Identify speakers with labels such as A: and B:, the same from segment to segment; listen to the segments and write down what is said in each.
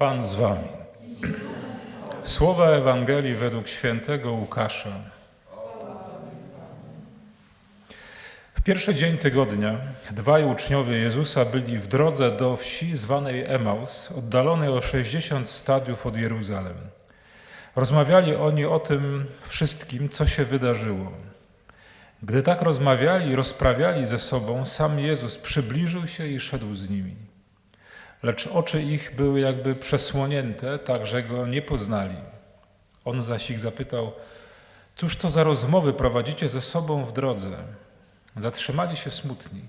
A: Pan z wami. Słowa Ewangelii według świętego Łukasza. W pierwszy dzień tygodnia dwaj uczniowie Jezusa byli w drodze do wsi zwanej Emaus, oddalonej o 60 stadiów od Jeruzalem. Rozmawiali oni o tym wszystkim, co się wydarzyło. Gdy tak rozmawiali i rozprawiali ze sobą, sam Jezus przybliżył się i szedł z nimi. Lecz oczy ich były jakby przesłonięte, tak że go nie poznali. On zaś ich zapytał: Cóż to za rozmowy prowadzicie ze sobą w drodze? Zatrzymali się smutni.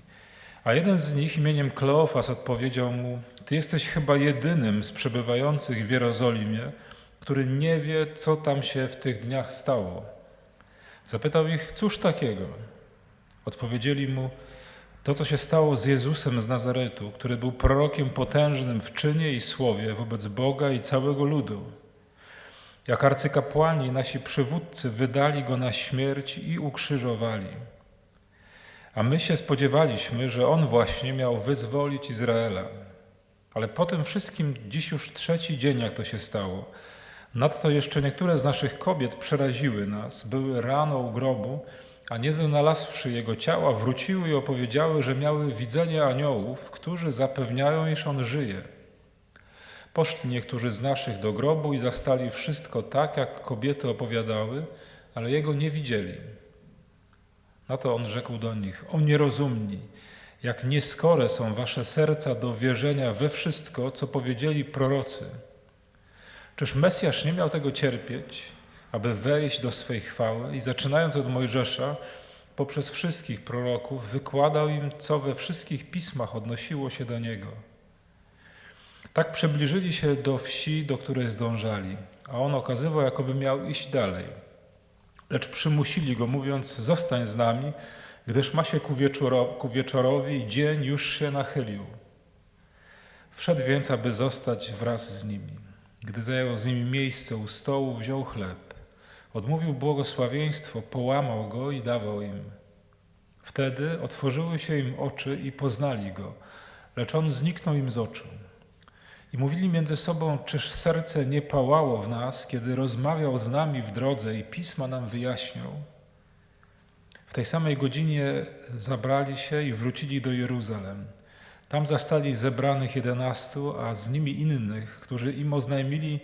A: A jeden z nich imieniem Kleofas odpowiedział mu: Ty jesteś chyba jedynym z przebywających w Jerozolimie, który nie wie, co tam się w tych dniach stało. Zapytał ich: Cóż takiego? Odpowiedzieli mu: To, co się stało z Jezusem z Nazaretu, który był prorokiem potężnym w czynie i słowie wobec Boga i całego ludu. Jak arcykapłani, nasi przywódcy wydali go na śmierć i ukrzyżowali. A my się spodziewaliśmy, że on właśnie miał wyzwolić Izraela. Ale po tym wszystkim dziś już trzeci dzień, jak to się stało. Nadto jeszcze niektóre z naszych kobiet przeraziły nas, były rano u grobu, a nie znalazłszy jego ciała, wróciły i opowiedziały, że miały widzenie aniołów, którzy zapewniają, iż on żyje. Poszli niektórzy z naszych do grobu i zastali wszystko tak, jak kobiety opowiadały, ale jego nie widzieli. Na to on rzekł do nich: O nierozumni, jak nieskore są wasze serca do wierzenia we wszystko, co powiedzieli prorocy. Czyż Mesjasz nie miał tego cierpieć, aby wejść do swej chwały i zaczynając od Mojżesza, poprzez wszystkich proroków, wykładał im, co we wszystkich pismach odnosiło się do niego. Tak przybliżyli się do wsi, do której zdążali, a on okazywał, jakoby miał iść dalej. Lecz przymusili go, mówiąc: Zostań z nami, gdyż ma się ku, wieczoro, ku wieczorowi i dzień już się nachylił. Wszedł więc, aby zostać wraz z nimi. Gdy zajął z nimi miejsce u stołu, wziął chleb, odmówił błogosławieństwo, połamał go i dawał im. Wtedy otworzyły się im oczy i poznali go, lecz on zniknął im z oczu. I mówili między sobą, czyż serce nie pałało w nas, kiedy rozmawiał z nami w drodze i pisma nam wyjaśniał. W tej samej godzinie zabrali się i wrócili do Jeruzalem. Tam zastali zebranych jedenastu, a z nimi innych, którzy im oznajmili,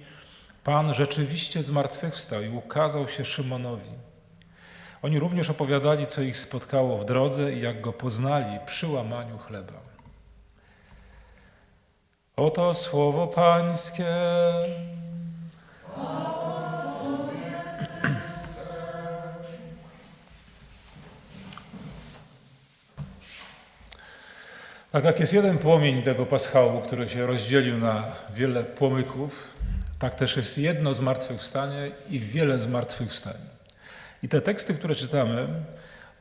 A: Pan rzeczywiście zmartwychwstał i ukazał się Szymonowi. Oni również opowiadali, co ich spotkało w drodze i jak go poznali przy łamaniu chleba. Oto słowo Pańskie. Tak jak jest jeden płomień tego paschału, który się rozdzielił na wiele płomyków, tak też jest jedno zmartwychwstanie i wiele zmartwychwstań. I te teksty, które czytamy,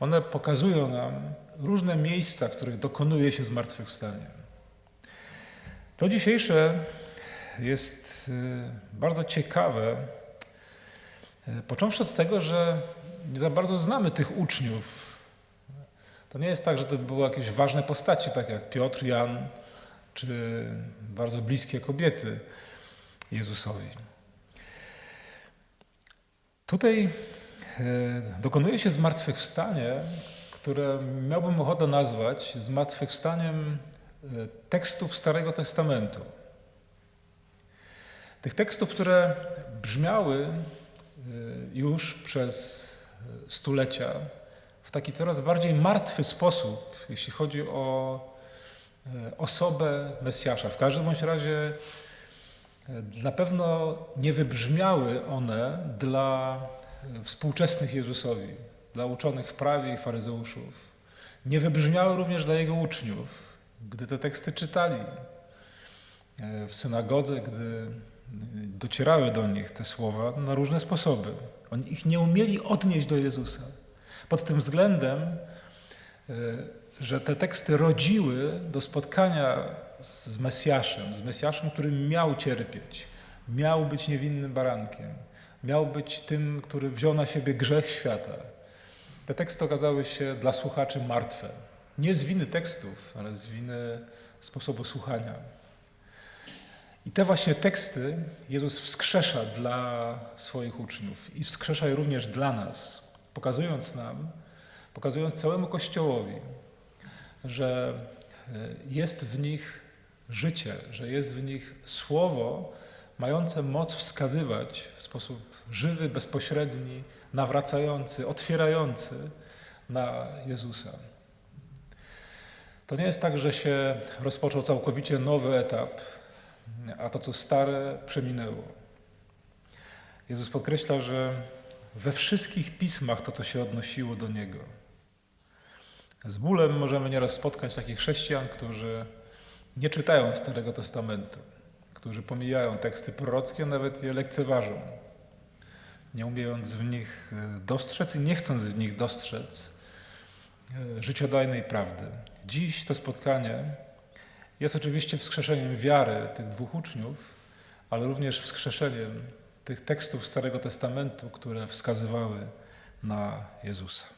A: one pokazują nam różne miejsca, w których dokonuje się zmartwychwstanie. To dzisiejsze jest bardzo ciekawe, począwszy od tego, że nie za bardzo znamy tych uczniów. To nie jest tak, że to były jakieś ważne postaci, tak jak Piotr, Jan, czy bardzo bliskie kobiety Jezusowi. Tutaj dokonuje się zmartwychwstanie, które miałbym ochotę nazwać zmartwychwstaniem tekstów Starego Testamentu. Tych tekstów, które brzmiały już przez stulecia w taki coraz bardziej martwy sposób, jeśli chodzi o osobę Mesjasza. W każdym bądź razie na pewno nie wybrzmiały one dla współczesnych Jezusowi, dla uczonych w prawie i faryzeuszów. Nie wybrzmiały również dla jego uczniów gdy te teksty czytali w synagodze, gdy docierały do nich te słowa na różne sposoby. Oni ich nie umieli odnieść do Jezusa. Pod tym względem, że te teksty rodziły do spotkania z Mesjaszem, z Mesjaszem, który miał cierpieć, miał być niewinnym barankiem, miał być tym, który wziął na siebie grzech świata. Te teksty okazały się dla słuchaczy martwe. Nie z winy tekstów, ale z winy sposobu słuchania. I te właśnie teksty Jezus wskrzesza dla swoich uczniów i wskrzesza je również dla nas, pokazując nam, pokazując całemu Kościołowi, że e, jest w nich życie, że jest w nich słowo mające moc wskazywać w sposób żywy, bezpośredni, nawracający, otwierający na Jezusa. To nie jest tak, że się rozpoczął całkowicie nowy etap, a to, co stare, przeminęło. Jezus podkreśla, że we wszystkich pismach to, to się odnosiło do Niego. Z bólem możemy nieraz spotkać takich chrześcijan, którzy nie czytają Starego Testamentu, którzy pomijają teksty prorockie, nawet je lekceważą, nie umiejąc w nich e, dostrzec i nie chcąc w nich dostrzec e, życiodajnej prawdy. Dziś to spotkanie jest oczywiście wskrzeszeniem wiary tych dwóch uczniów, ale również wskrzeszeniem tych tekstów Starego Testamentu, które wskazywały na Jezusa.